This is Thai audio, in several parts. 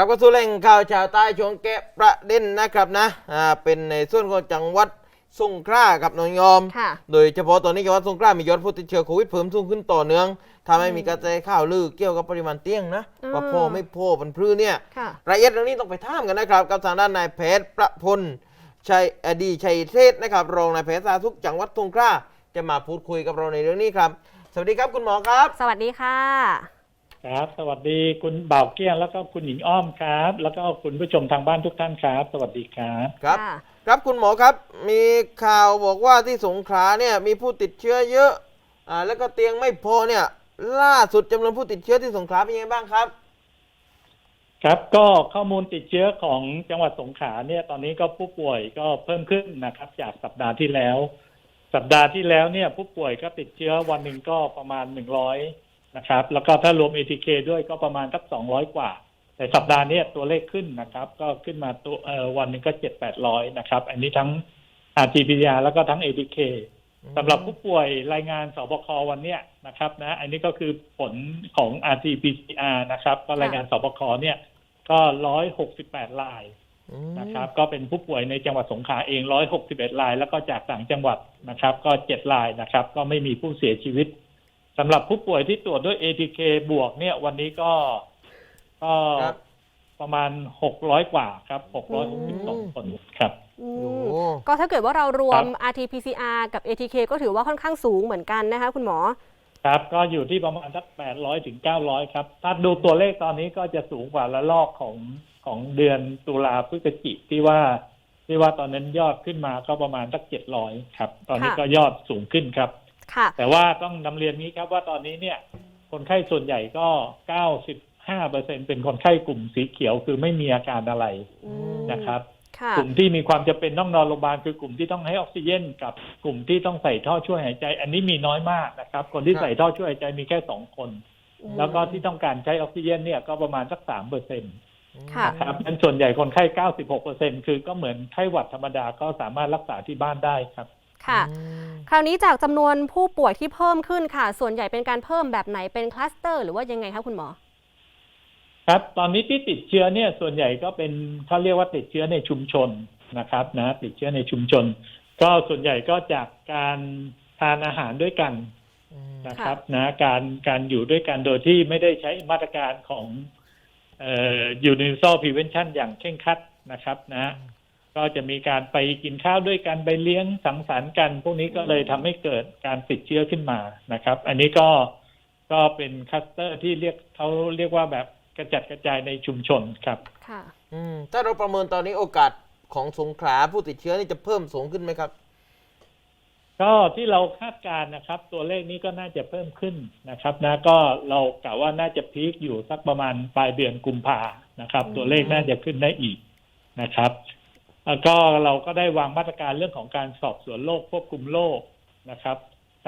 ครับก็สู่แหล่งข่าวชาวใต้ช่วงแกะประเด็นนะครับนะอ่าเป็นในส่วนของจังหวัดสงขลาครับน้องยอม ค่ะ โดยเฉพาะตอนนี้จังหวัดสงขลามียอดผู้ติดเชื้อโควิดเพิ่มสูงขึ้นต่อเนื่องทำให้มีกระแสข่าวลือเกี่ยวกับปริมาณเตียงนะอืมว่าพอไม่พอมันพลื้เนี่ย ค่ะ รายละเอียดเรื่องนี้ต้องไปถามกันนะครับกับทางด้านนายแพทย์ประพลชัยอดีชัยเทศนะครับรองนายแพทย์สาธารณสุขจังหวัดสงขลาจะมาพูดคุยกับเราในเรื่องนี้ครับ สวัสดีครับคุณหมอครับ สวัสดีค่ะ ครับ สวัสดีคุณบ่าวเกี้ยงแล้วก็คุณหญิงอ้อมครับ แล้วก็คุณผู้ชมทางบ้านทุกท่านครับ สวัสดีครับ ครับค่ะครับคุณหมอครับ มีข่าวบอกว่าที่สงขลาเนี่ยมีผู้ติดเชื้อเยอะอ่าแล้วก็เตียงไม่พอเนี่ยล่าสุดจำนวนผู้ติดเชื้อที่สงขลาเป็นยังไงบ้างครับ ครับก็ข้อมูลติดเชื้อของจังหวัดสงขลาเนี่ยตอนนี้ก็ผู้ป่วยก็เพิ่มขึ้นนะครับ จากสัปดาห์ที่แล้ว สัปดาห์ที่แล้วเนี่ย ผู้ป่วยก็ติดเชื้อวันหนึ่งก็ประมาณหนึ่งร้อย นะครับ แล้วก็ถ้ารวม ATK ด้วยก็ประมาณสักสองร้อยกว่า แต่สัปดาห์เนี้ยตัวเลขขึ้นนะครับ ก็ขึ้นมาตัวเอ่อวันหนึ่งก็เจ็ดแปดร้อยนะครับ อันนี้ทั้ง RT-PCR แล้วก็ทั้ง ATK สำหรับผู้ป่วยรายงานสบควันเนี้ยนะครับนะ อันนี้ก็คือผลของ RT-PCR นะครับ ก็รายงานสบคเนี่ย ก็ร้อยหกสิบแปดรายอืมนะครับ ก็เป็นผู้ป่วยในจังหวัดสงขลาเองร้อยหกสิบเอ็ดราย แล้วก็จากต่างจังหวัดนะครับ ก็เจ็ดรายนะครับ ก็ไม่มีผู้เสียชีวิต สำหรับผู้ป่วยที่ตรวจด้วย ATK บวกเนี่ยวันนี้ก็ก็ครับ ประมาณหกร้อยกว่าครับหกร้อยหกสิบสองคนครับ อืโอ้มก็ถ้าเกิดว่าเรารวมครับ RT-PCR กับ ATK ก็ถือว่าค่อนข้างสูงเหมือนกันนะคะคุณหมอ ครับ ก็อยู่ที่ประมาณสักแปดร้อยถึงเก้าร้อยครับ ถ้าดูตัวเลขตอนนี้ก็จะสูงกว่าละลอกของของเดือนตุลาพฤศจิที่ว่า ที่ว่าตอนนั้นยอดขึ้นมาก็ประมาณสักเจ็ดร้อยครับ ตอนนี้ค่ะ ก็ยอดสูงขึ้นครับ ค่ะ แต่ว่าต้องนำเรียนนี้ครับว่าตอนนี้เนี่ย คนไข้ส่วนใหญ่ก็เก้าสิบห้าเปอร์เซ็นเป็นคนไข้กลุ่มสีเขียวคือไม่มีอาการอะไรอืมนะครับค่ะกลุ่มที่มีความจำเป็นต้องนอนโรงพยาบาลคือกลุ่มที่ต้องให้ออกซิเจนกับกลุ่มที่ต้องใส่ท่อช่วยหายใจ อันนี้มีน้อยมากนะครับ คนที่ครับใส่ท่อช่วยหายใจมีแค่สองคนอืมแล้วก็ที่ต้องการใช้ออกซิเจนเนี่ยก็ประมาณสักสามเปอร์เซ็นต์ค่ะครับนั้นส่วนใหญ่คนไข้เก้าสิบหกเปอร์เซ็นคือก็เหมือนไข้หวัดธรรมดาก็สามารถรักษาที่บ้านได้ครับ ค่ะอืมคราวนี้จากจำนวนผู้ป่วยที่เพิ่มขึ้นค่ะ ส่วนใหญ่เป็นการเพิ่มแบบไหนเป็นคลัสเตอร์ หรือว่ายังไงคะคุณหมอ ครับตอนนี้ที่ติดเชื้อเนี่ยส่วนใหญ่ก็เป็นเขาเรียกว่าติดเชื้อในชุมชนนะครับนะติดเชื้อในชุมชน ก็ส่วนใหญ่ก็จากการทานอาหารด้วยกันอืมนะครับนะการการอยู่ด้วยกันโดยที่ไม่ได้ใช้มาตรการของเอ่อ universal prevention อย่างเคร่งครัดนะครับนะ ก็จะมีการไปกินข้าวด้วยกันไปเลี้ยงสังสรรค์กัน พวกนี้ก็เลยทำให้เกิดการติดเชื้อขึ้นมานะครับ อันนี้ก็ก็เป็นคลัสเตอร์ที่เรียกเขาเรียกว่าแบบกระจัดกระจายในชุมชนครับ ค่ะอืมถ้าเราประเมินตอนนี้โอกาสของสงขลาผู้ติดเชื้อนี่จะเพิ่มสูงขึ้นไหมครับ ก็ที่เราคาดการณ์นะครับ ตัวเลขนี้ก็น่าจะเพิ่มขึ้นนะครับ นะก็เรากะว่าน่าจะพีคอยู่สักประมาณปลายเดือนกุมภานะครับอืมตัวเลขน่าจะขึ้นได้อีกนะครับแล้ว ก็เราก็ได้วางมาตรการเรื่องของการสอบสวนโรคควบคุมโรคนะครับ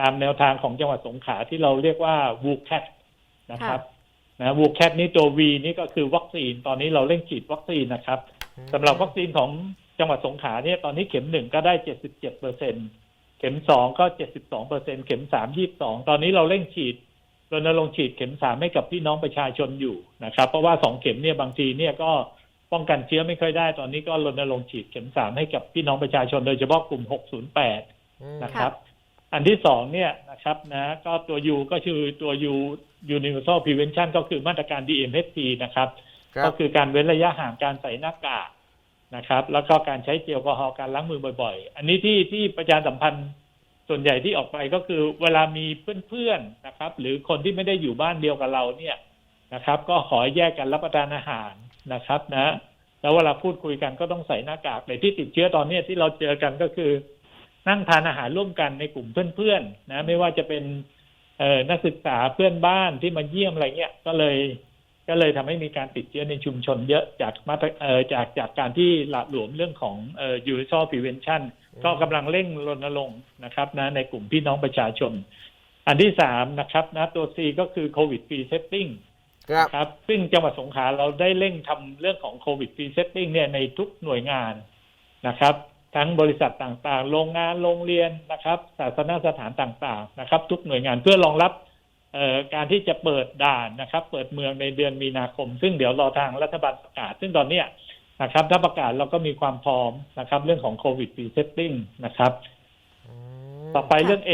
ตามแนวทางของจังหวัดสงขลาที่เราเรียกว่าวูแคทนะครับนะวูแคทนี้ตัว V นี่ก็คือวัคซีนตอนนี้เราเร่งฉีดวัคซีนนะครับสำหรับวัคซีนของจังหวัดสงขลาเนี่ยตอนนี้เข็มหนึ่งก็ได้เจ็ดสิบเจ็ดเปอร์เซ็นเข็มสองก็เจ็ดสิบสองเปอร์เซ็นเข็มสามยี่สิบสองตอนนี้เราเร่งฉีดรณรงค์ฉีดเข็มสามให้กับพี่น้องประชาชนอยู่นะครับ เพราะว่าสองเข็มเนี่ยบางทีเนี่ยก็ ป้องกันเชื้อไม่ค่อยได้ตอนนี้ก็รณรงค์ฉีดเข็มสามให้กับพี่น้องประชาชนโดยเฉพาะกลุ่มหกศูนย์แปดอืมนะครับ อันที่สองเนี่ยนะครับนะก็ตัว U ก็คือตัว U Universal Prevention ก็คือมาตรการ DMHP นะครับครัก็บคือการเว้นระยะห่างการใส่หน้ากากนะครับ แล้วก็การใช้เจลแอลกอฮอล์การล้างมือบ่อย ๆ อันนี้ที่ที่ประชาสัมพันธ์ส่วนใหญ่ที่ออกไปก็คือเวลามีเพื่อนๆนะครับ หรือคนที่ไม่ได้อยู่บ้านเดียวกับเราเนี่ยนะครับ ก็ขอให้แยกกันรับประทานอาหารนะครับนะ แล้วเวลาพูดคุยกันก็ต้องใส่หน้ากากแต่ที่ติดเชื้อตอนเนี้ยที่เราเจอกันก็คือ นั่งทานอาหารร่วมกันในกลุ่มเพื่อนๆนะไม่ว่าจะเป็นเอ่อนักศึกษาเพื่อนบ้านที่มาเยี่ยมอะไรเงี้ยก็เลย ก็เลยทำให้มีการติดเชื้อในชุมชนเยอะจากมาตรเอ่อจากจากการที่หละหลวมเรื่องของเอ่อ universal prevention ก็กำลังเร่งรณรงค์นะครับนะในกลุ่มพี่น้องประชาชน อันที่สามนะครับนะตัว C ก็คือ COVID free setting ครับครับ ซึ่งจังหวัดสงขลาเราได้เร่งทำเรื่องของโควิดฟรีเซตติ้งเนี่ยในทุกหน่วยงานนะครับ ทั้งบริษัทต่างๆ โรงงานโรงเรียนนะครับศาสนสถานต่างๆ นะครับ ทุกหน่วยงานเพื่อรองรับการที่จะเปิดด่านนะครับ เปิดเมืองในเดือนมีนาคม ซึ่งเดี๋ยวรอทางรัฐบาลประกาศ ซึ่งตอนเนี้ยนะครับถ้าประกาศเราก็มีความพร้อมนะครับ เรื่องของโควิดรีเซตติ้งนะครับ ต่อไปเรื่อง A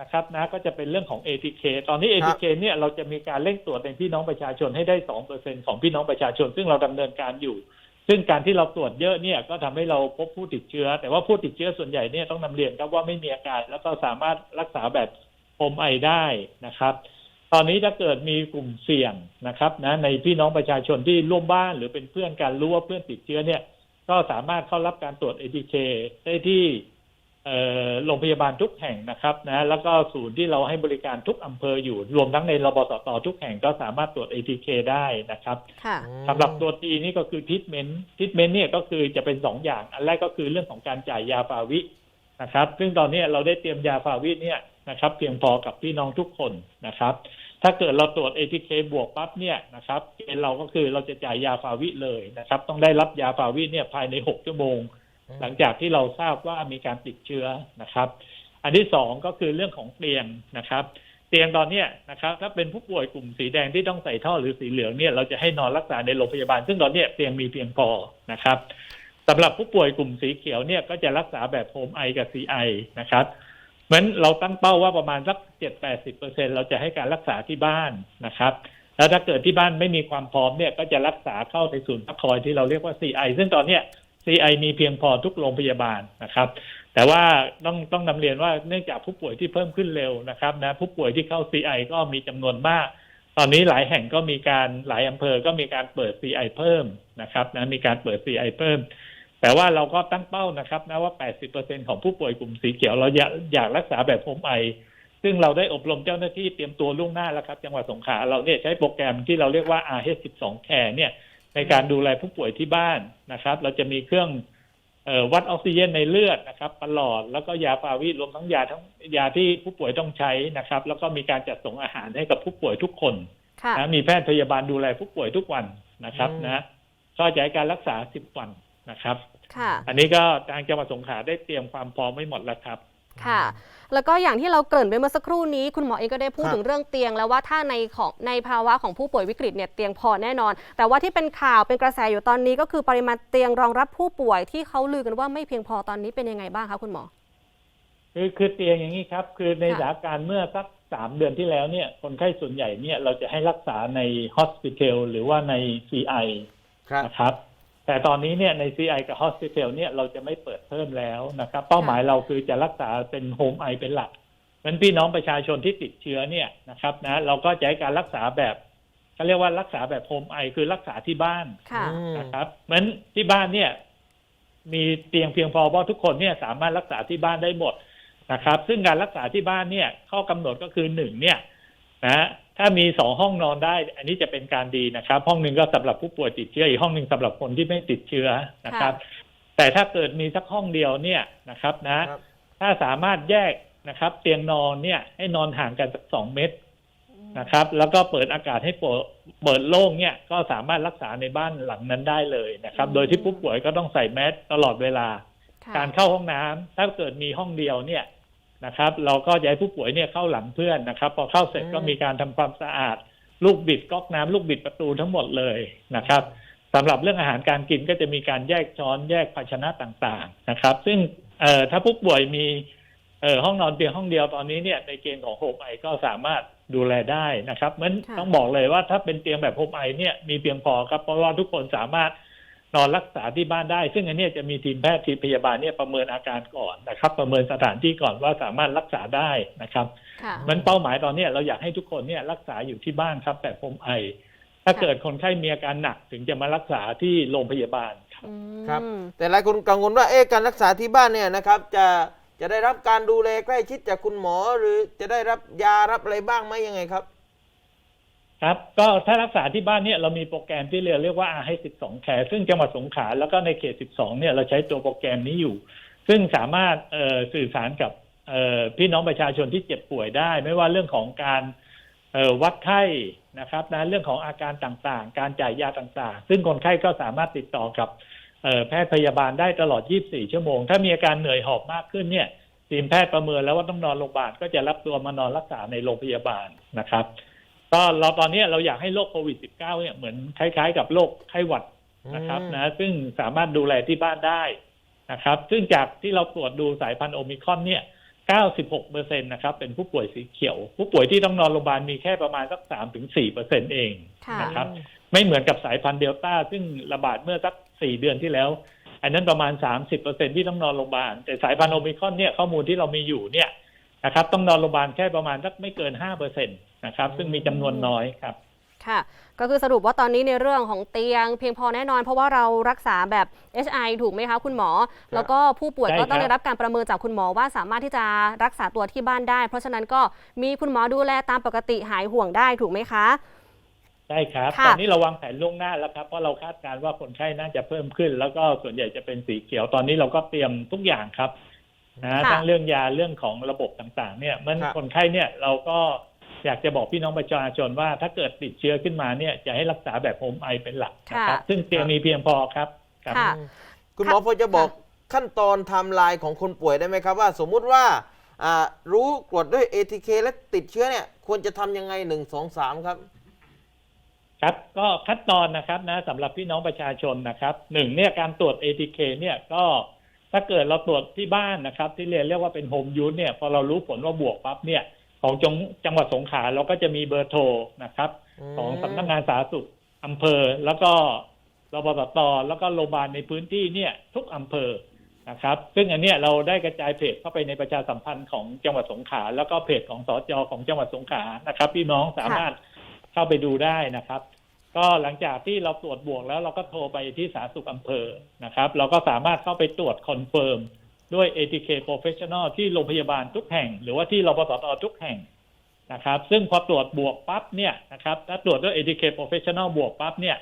นะครับนะก็จะเป็นเรื่องของ ATK ตอนนี้ ATK เนี่ยเราจะมีการเร่งตรวจในพี่น้องประชาชนให้ได้สองเปอร์เซ็นของพี่น้องประชาชน ซึ่งเราดำเนินการอยู่ ซึ่งการที่เราตรวจเยอะเนี่ยก็ทำให้เราพบผู้ติดเชื้อ แต่ว่าผู้ติดเชื้อส่วนใหญ่เนี่ยต้องนำเรียนครับว่าไม่มีอาการแล้วก็สามารถรักษาแบบโฮมไอได้นะครับ ตอนนี้ถ้าเกิดมีกลุ่มเสี่ยงนะครับนะในพี่น้องประชาชนที่ร่วมบ้านหรือเป็นเพื่อนกันรู้ว่าเพื่อนติดเชื้อเนี่ยก็สามารถเข้ารับการตรวจ ATK ได้ที่เอ่อ โรงพยาบาลทุกแห่งนะครับนะแล้วก็ศูนย์ที่เราให้บริการทุกอำเภออยู่ รวมทั้งในรบสตทุกแห่งก็สามารถตรวจ ATK ได้นะครับค่ะสำหรับตัวทีนี่ก็คือทิทเมนต์ทิทเมนต์เนี่ยก็คือจะเป็นสองอย่าง อันแรกก็คือเรื่องของการจ่ายยาฟาวินะครับ ซึ่งตอนนี้เราได้เตรียมยาฟาวิเนี่ยนะครับ เพียงพอกับพี่น้องทุกคนนะครับ ถ้าเกิดเราตรวจ ATK บวกปั๊บเนี่ยนะครับเกณฑ์เราก็คือเราจะจ่ายยาฟาวิเลยนะครับ ต้องได้รับยาฟาวิเนี่ยภายในหกชั่วโมง หลังจากที่เราทราบว่ามีการติดเชื้อนะครับ อันที่สองก็คือเรื่องของเตียงนะครับ เตียงตอนนี้นะครับ ถ้าเป็นผู้ป่วยกลุ่มสีแดงที่ต้องใส่ท่อหรือสีเหลืองเนี่ยเราจะให้นอนรักษาในโรงพยาบาล ซึ่งตอนนี้เตียงมีเพียงพอนะครับสำหรับผู้ป่วยกลุ่มสีเขียวเนี่ยก็จะรักษาแบบโฮมไอกับซีไอนะครับเพราะฉะนั้นเราตั้งเป้าว่าประมาณสักเจ็ดแปดสิบเปอร์เซ็นเราจะให้การรักษาที่บ้านนะครับ แล้วถ้าเกิดที่บ้านไม่มีความพร้อมเนี่ยก็จะรักษาเข้าในศูนย์พักคอยที่เราเรียกว่า CI ซึ่งตอนเนี้ย CI มีเพียงพอทุกโรงพยาบาลนะครับ แต่ว่าต้องต้องนำเรียนว่าเนื่องจากผู้ป่วยที่เพิ่มขึ้นเร็วนะครับนะผู้ป่วยที่เข้า CI ก็มีจำนวนมาก ตอนนี้หลายแห่งก็มีการหลายอำเภอก็มีการเปิด CI เพิ่มนะครับนะมีการเปิด CI เพิ่ม แต่ว่าเราก็ตั้งเป้านะครับนะว่า 80%ของผู้ป่วยกลุ่มสีเขียวเราอยากอยากรักษาแบบโฮมไอซึ่งเราได้อบรมเจ้าหน้าที่เตรียมตัวล่วงหน้าแล้วครับ จังหวัดสงขลาเราเนี่ยใช้โปรแกรมที่เราเรียกว่า RH12 Care เนี่ย ในการดูแลผู้ป่วยที่บ้านนะครับ เราจะมีเครื่องเออวัดออกซิเจนในเลือดนะครับตลอดแล้วก็ยาฟาวิรวมทั้งยาทั้งยาที่ผู้ป่วยต้องใช้นะครับ แล้วก็มีการจัดส่งอาหารให้กับผู้ป่วยทุกคนค่ะนะมีแพทย์พยาบาลดูแลผู้ป่วยทุกวันนะครับอืมนะก็จะให้การรักษา10วันนะครับค่ะอันนี้ก็ทางจังหวัดสงขลาได้เตรียมความพร้อมไว้หมดแล้วครับ ค่ะ แล้วก็อย่างที่เราเกริ่นไปเมื่อสักครู่นี้ คุณหมอเองก็ได้พูดครับถึงเรื่องเตียง แล้วว่าถ้าในของในภาวะของผู้ป่วยวิกฤตเนี่ยเตียงพอแน่นอน แต่ว่าที่เป็นข่าวเป็นกระแสอยู่ตอนนี้ ก็คือปริมาณเตียงรองรับผู้ป่วยที่เขาลือกันว่าไม่เพียงพอตอนนี้เป็นยังไงบ้างคะคุณหมอ คือคือเตียงอย่างนี้ครับ คือในค่ะ สถานการณ์เมื่อสักสามเดือนที่แล้วเนี่ย คนไข้ส่วนใหญ่เนี่ยเราจะให้รักษาใน hospital หรือว่าใน CI ครับ นะครับ แต่ตอนนี้เนี่ยใน CI กับ hospital เนี่ยเราจะไม่เปิดเพิ่มแล้วนะครับ เป้าหมายเราคือจะรักษาเป็น home I เป็นหลักนั้นพี่น้องประชาชนที่ติดเชื้อเนี่ยนะครับนะเราก็จะให้การรักษาแบบเขาเรียกว่ารักษาแบบ home I คือรักษาที่บ้านค่ะอืมนะครับเหมือนที่บ้านเนี่ย มีเตียงเพียงพอเพราะทุกคนเนี่ยสามารถรักษาที่บ้านได้หมดนะครับ ซึ่งการรักษาที่บ้านเนี่ย ข้อกำหนดก็คือหนึ่งเนี่ย นะถ้ามีสองห้องนอนได้ อันนี้จะเป็นการดีนะครับ ห้องหนึ่งก็สำหรับผู้ป่วยติดเชื้ออีกห้องหนึ่งสำหรับคนที่ไม่ติดเชื้อนะครับ แต่ถ้าเกิดมีสักห้องเดียวเนี่ยนะครับนะครับถ้าสามารถแยกนะครับ เตียงนอนเนี่ยให้นอนห่างกันสักสองเมตรนะครับ แล้วก็เปิดอากาศให้เปิดเปิดโล่งเนี่ยก็สามารถรักษาในบ้านหลังนั้นได้เลยนะครับอืมโดยที่ผู้ป่วยก็ต้องใส่แมสตลอดเวลาค่ะการเข้าห้องน้ำถ้าเกิดมีห้องเดียวเนี่ย นะครับ เราก็จะให้ผู้ป่วยเนี่ยเข้าหลังเพื่อนนะครับ พอเข้าเสร็จอืมก็มีการทำความสะอาด ลูกบิดก๊อกน้ำลูกบิดประตูทั้งหมดเลยนะครับสำหรับเรื่องอาหารการกินก็จะมีการแยกช้อนแยกภาชนะต่างๆนะครับ ซึ่งเอ่อถ้าผู้ป่วยมีเอ่อห้องนอนเพียงห้องเดียวตอนนี้เนี่ยในเกณฑ์ของโฮมไอก็สามารถดูแลได้นะครับมันค่ะต้องบอกเลยว่าถ้าเป็นเตียงแบบโฮมไอเนี่ยมีเพียงพอครับเพราะว่าทุกคนสามารถ นอนรักษาที่บ้านได้ ซึ่งอันเนี้ยจะมีทีมแพทย์ทีมพยาบาลเนี่ยประเมินอาการก่อนนะครับ ประเมินสถานที่ก่อนว่าสามารถรักษาได้นะครับค่ะมันเป้าหมายตอนเนี้ยเราอยากให้ทุกคนเนี่ยรักษาอยู่ที่บ้านครับแบบโฮมไอ ถ้าค่ะเกิดคนไข้มีอาการหนักถึงจะมารักษาที่โรงพยาบาลครับอืมครับ แต่หลายคนกังวลว่าเอ๊ะการรักษาที่บ้านเนี่ยนะครับ จะจะได้รับการดูแลใกล้ชิดจากคุณหมอ หรือจะได้รับยารับอะไรบ้างไหมยังไงครับ ครับก็ถ้ารักษาที่บ้านเนี่ยเรามีโปรแกรมที่เรียกเรียกว่า r ให้ 12 care ซึ่งจังหวัดสงขลาแล้วก็ในเขต 12 เนี่ยเราใช้ตัวโปรแกรมนี้อยู่ ซึ่งสามารถเอ่อสื่อสารกับเอ่อพี่น้องประชาชนที่เจ็บป่วยได้ ไม่ว่าเรื่องของการเอ่อวัดไข้นะครับนะเรื่องของอาการต่างๆ การจ่ายยาต่างๆ ซึ่งคนไข้ก็สามารถติดต่อกับเอ่อแพทย์พยาบาลได้ตลอด 24 ชั่วโมง ถ้ามีอาการเหนื่อยหอบมากขึ้นเนี่ยทีมแพทย์ประเมินแล้วว่าต้องนอนโรงพยาบาลก็จะรับตัวมานอนรักษาในโรงพยาบาลนะครับ ก็เราตอนนี้เราอยากให้โรคโควิด -19 เนี่ยเหมือนคล้ายๆ กับโรคไข้หวัดนะครับนะซึ่งสามารถดูแลที่บ้านได้นะครับ ซึ่งจากที่เราตรวจดูสายพันธุ์โอมิครอนเนี่ย 96เปอร์เซ็นต์นะครับ เป็นผู้ป่วยสีเขียว ผู้ป่วยที่ต้องนอนโรงพยาบาลมีแค่ประมาณสัก3ถึง4เปอร์เซ็นต์เองค่ะนะครับ ไม่เหมือนกับสายพันธุ์เดลต้า ซึ่งระบาดเมื่อสัก 4 เดือนที่แล้ว อันนั้นประมาณ 30เปอร์เซ็นที่ต้องนอนโรงพยาบาล แต่สายพันธุ์โอมิครอนเนี่ยข้อมูลที่เรามีอยู่เนี่ยนะครับ ต้องนอนโรงพยาบาลแค่ประมาณสักไม่เกิน5เปอร์เซ็นต์ นะครับ ซึ่งมีจำนวนน้อยครับค่ะก็คือสรุปว่าตอนนี้ในเรื่องของเตียงเพียงพอแน่นอน เพราะว่าเรารักษาแบบ HI ถูกไหมคะคุณหมอ แล้วก็ผู้ป่วยใช่ก็ต้องครับได้รับการประเมินจากคุณหมอว่าสามารถที่จะรักษาตัวที่บ้านได้ เพราะฉะนั้นก็มีคุณหมอดูแลตามปกติหายห่วงได้ถูกไหมคะใช่ครับค่ะตอนนี้เราวางแผนล่วงหน้าแล้วครับ เพราะเราคาดการณ์ว่าคนไข้น่าจะเพิ่มขึ้น แล้วก็ส่วนใหญ่จะเป็นสีเขียวตอนนี้เราก็เตรียมทุกอย่างครับนะค่ะทั้งเรื่องยาเรื่องของระบบต่างๆ เนี่ยมันครับคนไข้เนี่ยเราก็ อยากจะบอกพี่น้องประชาชนว่าถ้าเกิดติดเชื้อขึ้นมาเนี่ยจะให้รักษาแบบโฮมไอเป็นหลักนะครับ ซึ่งเตียงมีเพียงพอครับครับ ค่ะอืมคุณหมอพอจะบอกขั้นตอนไทม์ไลน์ของคนป่วยได้ไหมครับ ว่าสมมุติว่าอ่ารู้ตรวจด้วย ATK และติดเชื้อเนี่ย ควรจะทำยังไงหนึ่งสองสามครับ ครับก็ขั้นตอนนะครับนะสำหรับพี่น้องประชาชนนะครับหนึ่งเนี่ยการตรวจ ATK เนี่ยก็ถ้าเกิดเราตรวจที่บ้านนะครับ ที่เรียนเรียกว่าเป็นโฮมยูสเนี่ยพอเรารู้ผลว่าบวกปั๊บเนี่ย ของจังจังหวัดสงขลาเราก็จะมีเบอร์โทรนะครับอืมของสำนักงานสาธารณสุขอำเภอ แล้วก็รปตตแล้วก็โรงพยาบาลในพื้นที่เนี่ยทุกอำเภอนะครับ ซึ่งอันเนี้ยเราได้กระจายเพจเข้าไปในประชาสัมพันธ์ของจังหวัดสงขลาแล้วก็เพจของสจของจังหวัดสงขลานะครับ พี่น้องสามารถเข้าไปดูได้นะครับ ก็หลังจากที่เราตรวจบวกแล้วเราก็โทรไปที่สาธารณสุขอำเภอนะครับ เราก็สามารถเข้าไปตรวจคอนเฟิร์ม ด้วย ATK Professional ที่โรงพยาบาลทุกแห่ง หรือว่าที่รปตตทุกแห่งนะครับ ซึ่งพอตรวจบวกปั๊บเนี่ยนะครับถ้าตรวจด้วย ATK Professional บวกปั๊บเนี่ย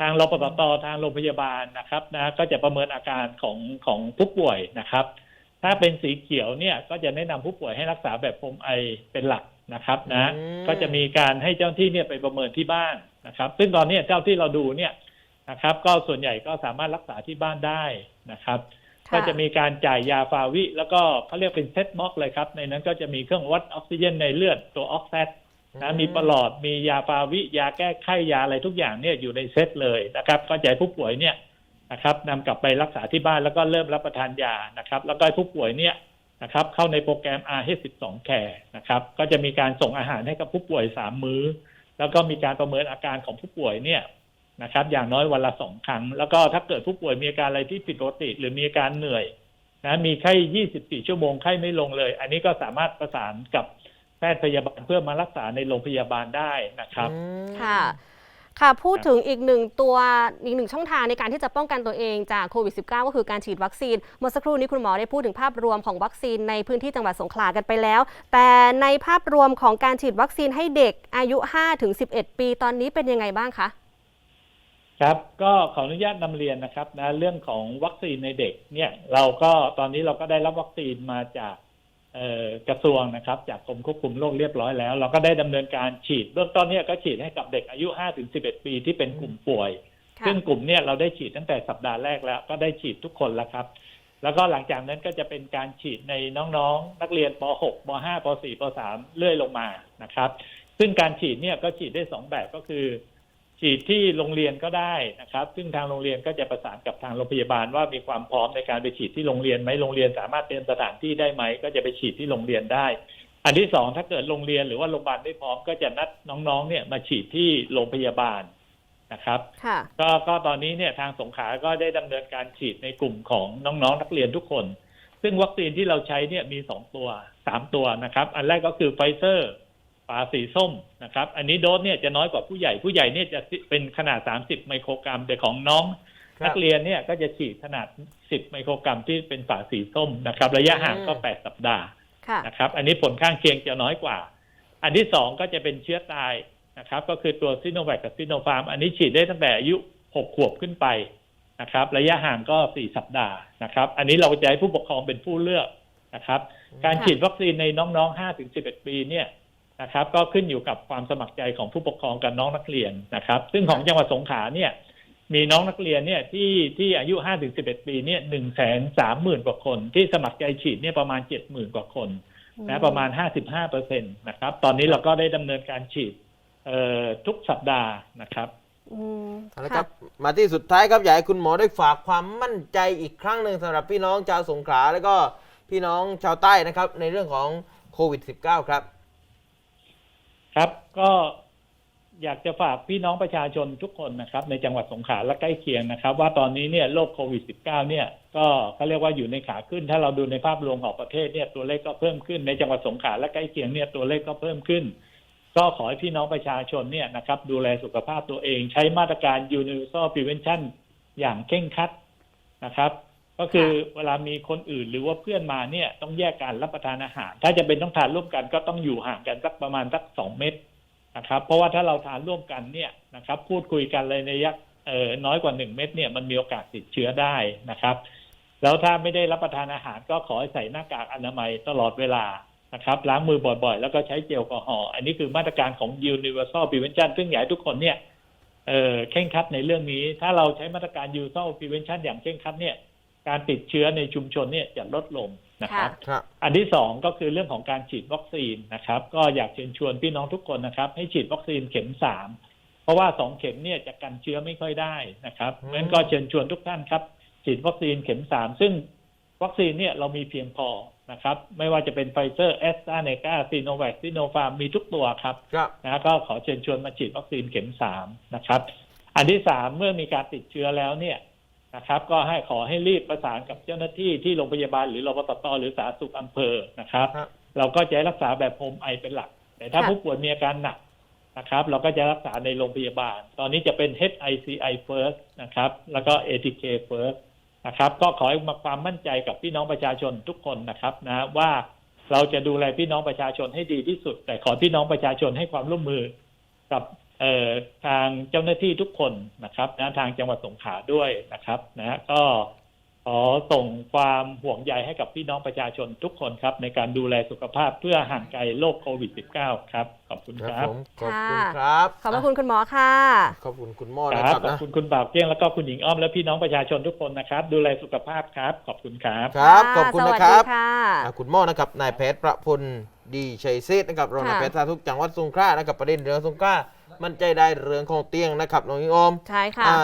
ทางรปตตทางโรงพยาบาลนะครับนะก็จะประเมินอาการของของผู้ป่วยนะครับ ถ้าเป็นสีเขียวเนี่ยก็จะแนะนำผู้ป่วยให้รักษาแบบโฮมไอเป็นหลักนะครับนะอืมก็จะมีการให้เจ้าหน้าที่เนี่ยไปประเมินที่บ้านนะครับ ซึ่งตอนนี้เจ้าที่เราดูเนี่ยนะครับ ก็ส่วนใหญ่ก็สามารถรักษาที่บ้านได้นะครับค่ะ ก็จะมีการจ่ายยาฟาวิ แล้วก็เขาเรียกเป็นเซตบ็อกเลยครับ ในนั้นก็จะมีเครื่องวัดออกซิเจนในเลือดตัวออกแซดนะมีประหลอดมียาฟาวิ ยาแก้ไข้ยาอะไรทุกอย่างเนี่ยอยู่ในเซตเลยนะครับก็จะให้ผู้ป่วยเนี่ยนะครับนำกลับไปรักษาที่บ้านแล้วก็เริ่มรับประทานยานะครับ แล้วก็ให้ผู้ป่วยเนี่ยนะครับ เข้าในโปรแกรม R12 Care นะครับ ก็จะมีการส่งอาหารให้กับผู้ป่วยสามมื้อ แล้วก็มีการประเมินอาการของผู้ป่วยเนี่ย นะครับ อย่างน้อยวันละสองครั้ง แล้วก็ถ้าเกิดผู้ป่วยมีอาการอะไรที่ผิดปกติ หรือมีอาการเหนื่อยนะมีไข้ 24 ชั่วโมงไข้ไม่ลงเลย อันนี้ก็สามารถประสานกับแพทย์พยาบาลเพื่อมารักษาในโรงพยาบาลได้นะครับอืมค่ะ ค่ะ พูดถึงอีกหนึ่งตัวอีกหนึ่งช่องทางในการที่จะป้องกันตัวเองจากโควิด -19 ก็คือการฉีดวัคซีน เมื่อสักครู่นี้คุณหมอได้พูดถึงภาพรวมของวัคซีนในพื้นที่จังหวัดสงขลากันไปแล้ว แต่ในภาพรวมของการฉีดวัคซีนให้เด็กอายุ 5-11 ปีตอนนี้เป็นยังไงบ้างคะ ครับก็ขออนุญาตนำเรียนนะครับนะเรื่องของวัคซีนในเด็กเนี่ยเราก็ตอนนี้เราก็ได้รับวัคซีนมาจากเอ่อกระทรวงนะครับ จากกรมควบคุมโรคเรียบร้อยแล้ว เราก็ได้ดำเนินการฉีดเบื้องต้นเนี่ยก็ฉีดให้กับเด็กอายุ 5-11 ปีที่เป็นกลุ่มป่วยค่ะซึ่งกลุ่มเนี่ยเราได้ฉีดตั้งแต่สัปดาห์แรกแล้ว ก็ได้ฉีดทุกคนแล้วครับ แล้วก็หลังจากนั้นก็จะเป็นการฉีดในน้องๆ นักเรียนป .6 ป .5 ป .4 ป .3 เรื่อยลงมานะครับ ซึ่งการฉีดเนี่ยก็ฉีดได้สองแบบก็คือ ฉีดที่โรงเรียนก็ได้นะครับ ซึ่งทางโรงเรียนก็จะประสานกับทางโรงพยาบาลว่ามีความพร้อมในการไปฉีดที่โรงเรียนไหมโรงเรียนสามารถเตรียมสถานที่ได้ไหม ก็จะไปฉีดที่โรงเรียนได้ อันที่สองถ้าเกิดโรงเรียนหรือว่าโรงพยาบาลไม่พร้อมก็จะนัดน้องๆ เนี่ยมาฉีดที่โรงพยาบาลนะครับค่ะก็ก็ตอนนี้เนี่ยทางสงขลาก็ได้ดำเนินการฉีดในกลุ่มของน้องๆนักเรียนทุกคน ซึ่งวัคซีนที่เราใช้เนี่ยมีสองตัวสามตัวนะครับ อันแรกก็คือไฟเซอร์ ฝาสีส้มนะครับ อันนี้โดสเนี่ยจะน้อยกว่าผู้ใหญ่ผู้ใหญ่เนี่ยจะเป็นขนาด 30 ไมโครกรัม แต่ของน้องครับนักเรียนเนี่ยก็จะฉีดขนาด 10 ไมโครกรัมที่เป็นฝาสีส้มนะครับ ระยะห่างก็ 8 สัปดาห์ค่ะนะครับ อันนี้ผลข้างเคียงจะน้อยกว่า อันที่สองก็จะเป็นเชื้อตายนะครับ ก็คือตัวซิโนแวคกับซิโนฟาร์ม อันนี้ฉีดได้ตั้งแต่อายุหกขวบขึ้นไปนะครับ ระยะห่างก็สี่สัปดาห์นะครับ อันนี้เราจะให้ผู้ปกครองเป็นผู้เลือกนะครับ การฉีดวัคซีนในน้องๆห้าถึงสิบเอ็ดปีเนี่ย นะครับ ก็ขึ้นอยู่กับความสมัครใจของผู้ปกครองกับน้องนักเรียนนะครับ ซึ่งของจังหวัดสงขลาเนี่ย มีน้องนักเรียนเนี่ยที่ที่อายุห้าถึงสิบเอ็ดปีเนี่ยหนึ่งแสนสามหมื่นกว่าคน ที่สมัครใจฉีดเนี่ยประมาณเจ็ดหมื่นกว่าคนนะประมาณ55เปอร์เซ็นตนะครับ ตอนนี้เราก็ได้ดำเนินการฉีดเอ่อทุกสัปดาห์นะครับอืมเอาละครับ มาที่สุดท้ายครับอยากให้คุณหมอได้ฝากความมั่นใจอีกครั้งหนึ่งสำหรับพี่น้องชาวสงขลาแล้วก็พี่น้องชาวใต้นะครับ ในเรื่องของโควิด -19 ครับ ครับก็อยากจะฝากพี่น้องประชาชนทุกคนนะครับ ในจังหวัดสงขลาและใกล้เคียงนะครับ ว่าตอนนี้เนี่ยโรคโควิด -19 เนี่ย ก็เขาเรียกว่าอยู่ในขาขึ้น ถ้าเราดูในภาพรวมของประเทศเนี่ยตัวเลขก็เพิ่มขึ้นในจังหวัดสงขลาและใกล้เคียงเนี่ยตัวเลขก็เพิ่มขึ้น ก็ขอให้พี่น้องประชาชนเนี่ยนะครับ ดูแลสุขภาพตัวเองใช้มาตรการ universal prevention อย่างเคร่งครัดนะครับ ก็คือเวลามีคนอื่นหรือว่าเพื่อนมาเนี่ยต้องแยกการรับประทานอาหาร ถ้าจะเป็นต้องทานร่วมกันก็ต้องอยู่ห่างกันสักประมาณสักสองเมตรนะครับ เพราะว่าถ้าเราทานร่วมกันเนี่ยนะครับ พูดคุยกันเลยในระยะเอ่อน้อยกว่าหนึ่งเมตรเนี่ยมันมีโอกาสติดเชื้อได้นะครับ แล้วถ้าไม่ได้รับประทานอาหารก็ขอให้ใส่หน้ากากอนามัยตลอดเวลานะครับล้างมือบ่อยๆ แล้วก็ใช้เจลแอลกอฮอล์อันนี้คือมาตรการของ universal prevention ซึ่งอยากให้ทุกคนเนี่ยเอ่อเคร่งครัดในเรื่องนี้ ถ้าเราใช้มาตรการ universal prevention อย่างเคร่งครัดเนี่ย การติดเชื้อในชุมชนเนี่ยจะลดลงนะครับ ครับ อันที่สองก็คือเรื่องของการฉีดวัคซีนนะครับ ก็อยากเชิญชวนพี่น้องทุกคนนะครับ ให้ฉีดวัคซีนเข็มสามเพราะว่าสองเข็มเนี่ยจะกันเชื้อไม่ค่อยได้นะครับอืมเพราะฉะนั้นก็เชิญชวนทุกท่านครับ ฉีดวัคซีนเข็มสามซึ่งวัคซีนเนี่ยเรามีเพียงพอนะครับ ไม่ว่าจะเป็นไฟเซอร์แอสตราเนกาซีโนแวคซีโนฟาร์มมีทุกตัวครับครับนะก็ขอเชิญชวนมาฉีดวัคซีนเข็มสามนะครับ อันที่สามเมื่อมีการติดเชื้อแล้วเนี่ย นะครับ ก็ให้ขอให้รีบประสานกับเจ้าหน้าที่ที่โรงพยาบาลหรือรพตหรือสาธารณสุขอำเภอนะครับ ครับเราก็จะรักษาแบบโฮมไอเป็นหลัก แต่ถ้าค่ะ ผู้ป่วยมีอาการหนักนะครับ เราก็จะรักษาในโรงพยาบาล ตอนนี้จะเป็น HICI first นะครับ แล้วก็ ATK first นะครับ ก็ขอให้มาความมั่นใจกับพี่น้องประชาชนทุกคนนะครับนะว่าเราจะดูแลพี่น้องประชาชนให้ดีที่สุด แต่ขอพี่น้องประชาชนให้ความร่วมมือกับ เอ่อทางเจ้าหน้าที่ทุกคนนะครับนะทางจังหวัดสงขลาด้วยนะครับนะก็ขอส่งความห่วงใยให้กับพี่น้องประชาชนทุกคนครับ ในการดูแลสุขภาพเพื่อห่างไกลโรคโควิด -19 ครับ ขอบคุณคครับรับผมขอบคุณครับ ขอบพระคุณคุณหมอค่ะ ขอบคุณคุณหมอคนะรับครับขอบนะคุณคุณบ่าวเกี้ยงแล้วก็คุณหญิงอ้อมและพี่น้องประชาชนทุกคนนะครับ ดูแลสุขภาพครับ ขอบคุณครับ ครับ ขอบคุณสวันะสคดีรับค่ะ อะคุณหมอนะครับนายแพทย์ประพล ดีชัยเซธนะครับรองนายค่ะแพทย์สาธารณสุขจังหวัดสงขลานะครับประเด็นเรื่องสงขลามั่นใจได้เรื่องของเตียงนะครับน้องอิงออมใช่ค่ะอ่า